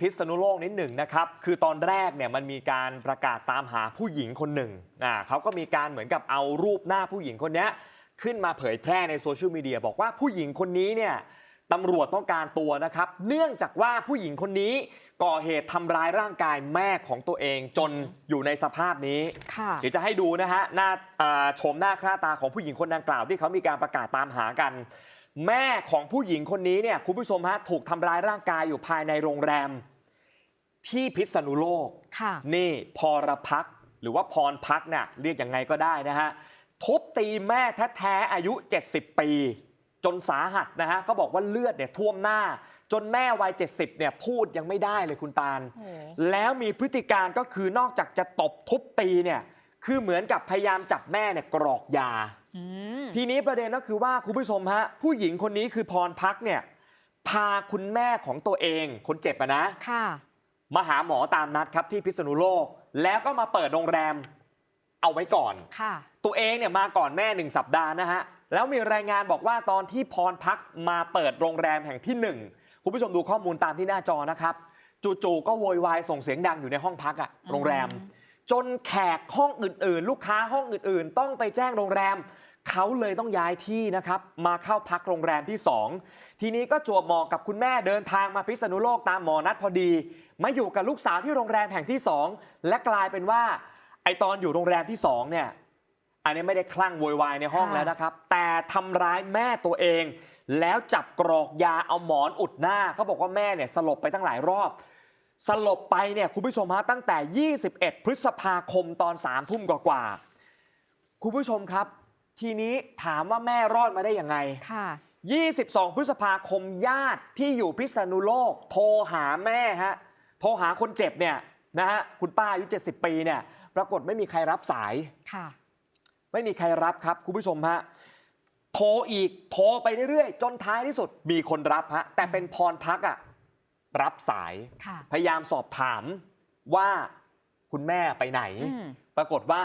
พิษณุโลกนิดหนึ่งนะครับ คือตอนแรกเนี่ยมันมีการประกาศตามหาผู้หญิงคนหนึ่งอ่าเขาก็มีการเหมือนกับเอารูปหน้าผู้หญิงคนเนี้ยขึ้นมาเผยแพร่ในโซเชียลมีเดียบอกว่าผู้หญิงคนนี้เนี่ยตำรวจต้องการตัวนะครับ เนื่องจากว่าผู้หญิงคนนี้ก่อเหตุทำร้ายร่างกายแม่ของตัวเองจนอยู่ในสภาพนี้ค่ะเดี๋ยวจะให้ดูนะฮะหน้าอ่าชมหน้าค่าตาของผู้หญิงคนดังกล่าวที่เขามีการประกาศตามหากัน แม่ของผู้หญิงคนนี้เนี่ยคุณผู้ชมฮะถูกทำร้ายร่างกายอยู่ภายในโรงแรม ที่พิษณุโลก ค่ะ นี่พรพักษ์หรือว่าพรพักษ์เนี่ยเรียกยังไงก็ได้นะฮะ ทุบตีแม่แท้ๆอายุ 70 ปี จนสาหัสนะฮะเขาบอกว่าเลือดเนี่ยท่วมหน้า จนแม่วัย 70เนี่ยพูดยังไม่ได้เลยคุณตาล โอ้โห แล้วมีพฤติการก็คือนอกจากจะตบทุบตีเนี่ยคือเหมือนกับพยายามจับแม่เนี่ยกรอกยาอืม ทีนี้ประเด็นก็คือว่าคุณผู้ชมฮะผู้หญิงคนนี้คือพรพักษ์เนี่ยพาคุณแม่ของตัวเองคนเจ็บอะนะค่ะ มาหาหมอตามนัดครับที่พิษณุโลก แล้วก็มาเปิดโรงแรม เอาไว้ก่อนค่ะ ตัวเองเนี่ยมาก่อนแม่หนึ่งสัปดาห์นะฮะแล้วมีรายงานบอกว่าตอนที่พรพักมาเปิดโรงแรมแห่งที่หนึ่งคุณผู้ชมดูข้อมูลตามที่หน้าจอนะครับ จู่ๆก็โวยวายส่งเสียงดังอยู่ในห้องพักอะโรงแรม จนแขกห้องอื่นๆ ลูกค้าห้องอื่นๆ ต้องไปแจ้งโรงแรม เขาเลยต้องย้ายที่นะครับ มาเข้าพักโรงแรมที่ 2 ทีนี้ก็จวบเหมาะกับคุณแม่เดินทางมาพิษณุโลกตามหมอนัดพอดี มาอยู่กับลูกสาวที่โรงแรมแห่งที่ 2 และกลายเป็นว่า ไอตอนอยู่โรงแรมที่2เนี่ยอันนี้ไม่ได้คลั่งโวยวายในห้องแล้วนะครับ แต่ทำร้ายแม่ตัวเอง แล้วจับกรอกยาเอาหมอนอุดหน้าเขาบอกว่าแม่เนี่ยสลบไปตั้งหลายรอบ สลบไปเนี่ยคุณผู้ชมฮะตั้งแต่ 21 พฤษภาคมตอน3ามทุ่มกว่าๆคุณผู้ชมครับ ทีนี้ถามว่าแม่รอดมาได้ยังไงค่ะ 22 พฤษภาคมญาติที่อยู่พิษณุโลก โทรหาแม่ฮะโทรหาคนเจ็บเนี่ยนะฮะคุณป้าอายุ 70 ปีเนี่ยปรากฏไม่มีใครรับสายค่ะ ไม่มีใครรับครับคุณผู้ชมฮะโทรอีกโทรไปเรื่อยๆ จนท้ายที่สุดมีคนรับฮะแต่เป็นพรพักอะ รับสายค่ะพยายามสอบถามว่าคุณแม่ไปไหนอืมปรากฏว่า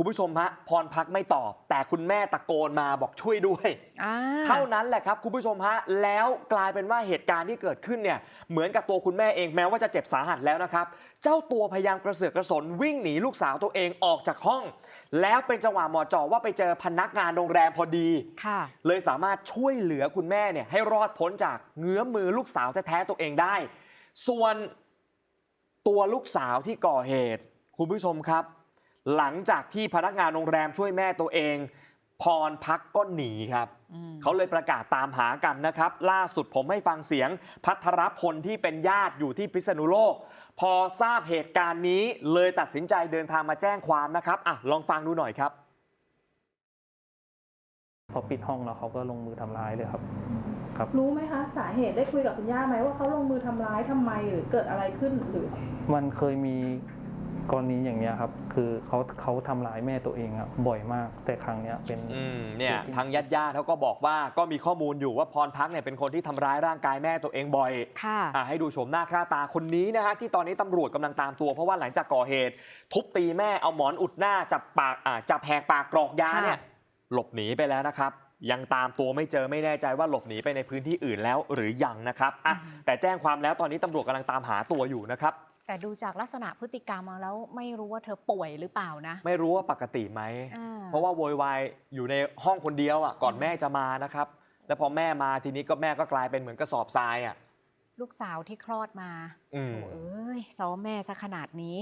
คุณผู้ชมฮะพรพักไม่ตอบ แต่คุณแม่ตะโกนมาบอกช่วยด้วยอ่าเท่านั้นแหละครับคุณผู้ชมฮะแล้วกลายเป็นว่าเหตุการณ์ที่เกิดขึ้นเนี่ยเหมือนกับตัวคุณแม่เองแม้ว่าจะเจ็บสาหัสแล้วนะครับ เจ้าตัวพยายามกระเสือกกระสนวิ่งหนีลูกสาวตัวเองออกจากห้อง แล้วเป็นจังหวะเหมอจอว่าไปเจอพนักงานโรงแรมพอดีค่ะเลยสามารถช่วยเหลือคุณแม่เนี่ยให้รอดพ้นจากเงื้อมือลูกสาวแท้ๆตัวเองได้ ส่วนตัวลูกสาวที่ก่อเหตุ คุณผู้ชมครับ หลังจากที่พนักงานโรงแรมช่วยแม่ตัวเอง พรพักก็หนีครับอืมเขาเลยประกาศตามหากันนะครับ ล่าสุดผมให้ฟังเสียง พัทรพลที่เป็นญาติอยู่ที่พิษณุโลก พอทราบเหตุการณ์นี้เลยตัดสินใจเดินทางมาแจ้งความนะครับอะลองฟังดูหน่อยครับ พอปิดห้องแล้วเขาก็ลงมือทำร้ายเลยครับ ครับ รู้ไหมคะ สาเหตุได้คุยกับคุณย่าไหมว่าเขาลงมือทำร้ายทำไมหรือเกิดอะไรขึ้นหรือ มันเคยมี กรณีอย่างเนี้ยครับ คือเขาเขาทำร้ายแม่ตัวเองครับบ่อยมาก แต่ครั้งเนี้ยเป็นอืมเนี่ยทางญาติญาติๆเขาก็บอกว่าก็มีข้อมูลอยู่ว่าพรพักเนี่ยเป็นคนที่ทำร้ายร่างกายแม่ตัวเองบ่อยค่ะ อะให้ดูโฉมหน้าค่าตาคนนี้นะฮะที่ตอนนี้ตำรวจกำลังตามตัว เพราะว่าหลังจากก่อเหตุ ทุบตีแม่เอาหมอนอุดหน้าจับปากอ่าจับแหกปากกรอกยาค่ะเนี่ยหลบหนีไปแล้วนะครับ ยังตามตัวไม่เจอไม่แน่ใจว่าหลบหนีไปในพื้นที่อื่นแล้วหรือยังนะครับอะแต่แจ้งความแล้วตอนนี้ตำรวจกำลังตามหาตัวอยู่นะครับ แต่ดูจากลักษณะพฤติกรรมมาแล้วไม่รู้ว่าเธอป่วยหรือเปล่านะ ไม่รู้ว่าปกติไหมอ่าเพราะว่าโวยวายอยู่ในห้องคนเดียวอะก่อนแม่จะมานะครับ แล้วพอแม่มาทีนี้ก็แม่ก็กลายเป็นเหมือนกระสอบทรายอะลูกสาวที่คลอดมาอืมโอ้เอ้ยซ้อมแม่ซะขนาดนี้